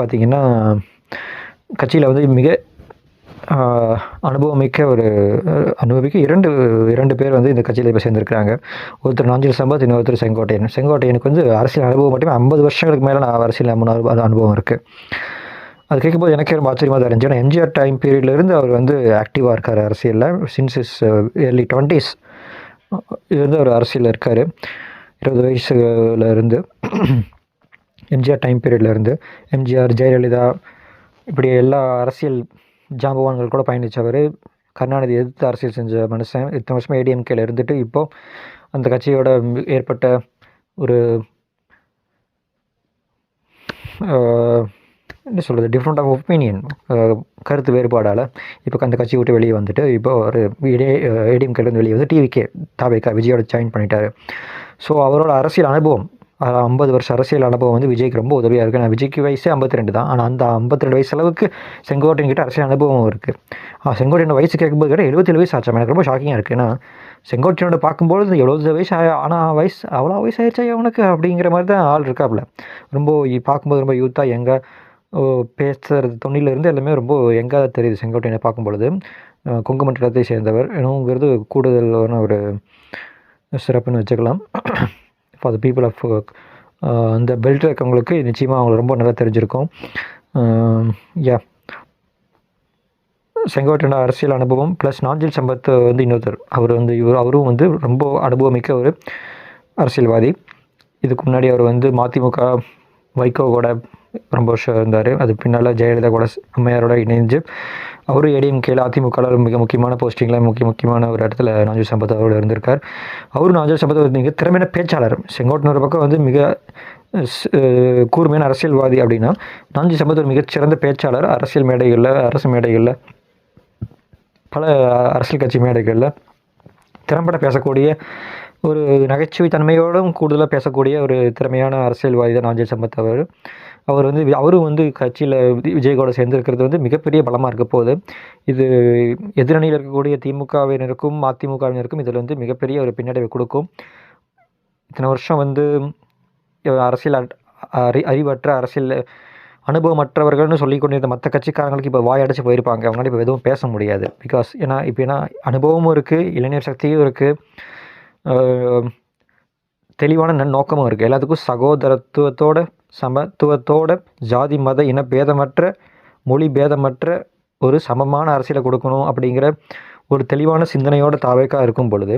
பார்த்திங்கன்னா கட்சியில் வந்து மிக அனுபவமிக்க ஒரு அனுபவிக்க இரண்டு இரண்டு பேர் வந்து இந்த கட்சியில் இப்போ சேர்ந்துருக்கிறாங்க. ஒருத்தர் நாஞ்சில் சம்பத் இன்னொருத்தர் செங்கோட்டையன். செங்கோட்டையனுக்கு வந்து அரசியல் அனுபவம் மட்டுமே ஐம்பது வருஷங்களுக்கு மேலே நான் அரசியல் முன்னாள் அனுபவம் இருக்குது அது கேட்கும்போது எனக்கே ரொம்ப ஆச்சரியமாக தான் இருந்துச்சு. ஏன்னா எம்ஜிஆர் டைம் பீரியட்லேருந்து அவர் வந்து ஆக்டிவாக இருக்கார் அரசியலில். சின்ஸ் இஸ் ஏர்லி டுவெண்ட்டீஸ் இருந்து அவர் அரசியலில் இருக்கார். இருபது வயசுல இருந்து. எம்ஜிஆர் டைம் பீரியட்லேருந்து எம்ஜிஆர் ஜெயலலிதா இப்படி எல்லா அரசியல் ஜாம்பவான்கள் கூட பயணித்தவர். கருணாநிதி எதிர்த்து அரசியல் செஞ்ச மனுஷன். இத்தனை வருஷமாக ஏடிஎம்கேல இருந்துட்டு இப்போது அந்த கட்சியோட ஏற்பட்ட ஒரு என்ன சொல்கிறது டிஃப்ரெண்ட் ஆஃப் ஒப்பீனியன் கருத்து வேறுபாடால் இப்போ அந்த கட்சி விட்டு வெளியே வந்துட்டு இப்போ ஒரு இடே ஏடிஎம்கேலேருந்து வெளியே வந்து டிவிக்கே தாவேக்கா விஜயோட ஜாயின் பண்ணிட்டார். ஸோ அவரோட அரசியல் அனுபவம் ஐம்பது வருஷம் அரசியல் அனுபவம் வந்து விஜய்க்கு ரொம்ப உதவியாக இருக்குது நான் விஜய்க்கு வயசே ஐம்பத்தி ரெண்டு தான். ஆனால் அந்த ஐம்பத்தி ரெண்டு வயசு அளவுக்கு செங்கோட்டையன் கிட்ட அரசியல் அனுபவம் இருக்குது செங்கோட்டையன் வயசு கேட்கும்போது கேட்டால் எழுபத்தேழு வயசு ஆச்சு. எனக்கு ரொம்ப ஷாக்கிங்காக இருக்குது ஏன்னா செங்கோட்டையனோட பார்க்கும்போது எழுபது வயசு ஆனால் வயசு அவ்வளோ வயசு ஆயிடுச்சா அவனுக்கு அப்படிங்கிற மாதிரி தான் ஆள் இருக்காப்புல ரொம்ப பார்க்கும்போது ரொம்ப யூத்தாக எங்கே பேசுகிறது தொண்ணிலேருந்து எல்லாமே ரொம்ப எங்காக தெரியுது செங்கோட்டையனை பார்க்கும் பொழுது கொங்கு மண்டலத்தை சேர்ந்தவர். என்னங்கிறது கூடுதலான ஒரு சிறப்புன்னு வச்சுக்கலாம். ஃபார் த பீப்புள் ஆஃப் அந்த பெல்ட் இருக்கவங்களுக்கு நிச்சயமாக அவங்களுக்கு ரொம்ப நல்லா தெரிஞ்சிருக்கும். Um, யா செங்கோட்டையனோட அரசியல் அனுபவம் ப்ளஸ் நாஞ்சில் சம்பத் வந்து இன்னொருத்தர். அவர் வந்து இவர் அவரும் வந்து ரொம்ப அனுபவமிக்க ஒரு அரசியல்வாதி. இதுக்கு முன்னாடி அவர் வந்து மதிமுக வைகோ கூட ரொம்ப வருஷம் இருந்தார். அது பின்னால் ஜெயலலிதா கூட அம்மையாரோட இணைஞ்சு அவரும் ஏடிஎம்கேல அதிமுகவில் மிக முக்கியமான போஸ்டிங்கில் முக்கிய முக்கியமான ஒரு இடத்துல நாஞ்சு சம்பத் அவரோட இருந்திருக்கார். அவரும் நாஞ்சு சம்பத் மிக திறமையான பேச்சாளர். செங்கோட்டன் பக்கம் வந்து மிக கூர்மையான அரசியல்வாதி அப்படின்னா நாஞ்சு சம்பத் ஒரு மிகச்சிறந்த பேச்சாளர் அரசியல் மேடைகளில் அரசு மேடைகளில் பல அரசியல் கட்சி மேடைகளில் திறம்பட பேசக்கூடிய ஒரு நகைச்சுவை தன்மையோடும் கூடுதலாக பேசக்கூடிய ஒரு திறமையான அரசியல்வாதி தான் நாஞ்சல் சம்பத் அவர் அவர் வந்து அவரும் வந்து கட்சியில் விஜய் கூட சேர்ந்துருக்கிறது வந்து மிகப்பெரிய பலமாக இருக்க போகுது. இது எதிரணியில் இருக்கக்கூடிய திமுகவினருக்கும் அதிமுகவினருக்கும் இதில் வந்து மிகப்பெரிய ஒரு பின்னடைவை கொடுக்கும். இத்தனை வருஷம் வந்து அரசியல் அறி அறிவற்ற அரசியல் அனுபவமற்றவர்கள்னு சொல்லி கொண்டிருந்த மற்ற கட்சிக்காரங்களுக்கு இப்போ வாயடைச்சு போயிருப்பாங்க. அவங்களால இப்போ எதுவும் பேச முடியாது. பிகாஸ் ஏன்னா இப்போ ஏன்னா அனுபவமும் இருக்குது இளைஞர் சக்தியும் இருக்குது தெளிவான நோக்கமும் இருக்குது எல்லாத்துக்கும் சகோதரத்துவத்தோட சமத்துவத்தோட ஜாதி மத இன பேதமற்ற மொழி பேதமற்ற ஒரு சமமான அரசியலை கொடுக்கணும் அப்படிங்கிற ஒரு தெளிவான சிந்தனையோட தாவேக்காக இருக்கும் பொழுது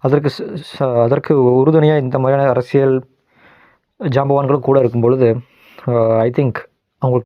அதற்கு அதற்கு உறுதுணையாக இந்த மாதிரியான அரசியல் ஜாம்பவான்களும் கூட இருக்கும் பொழுது ஐ திங்க்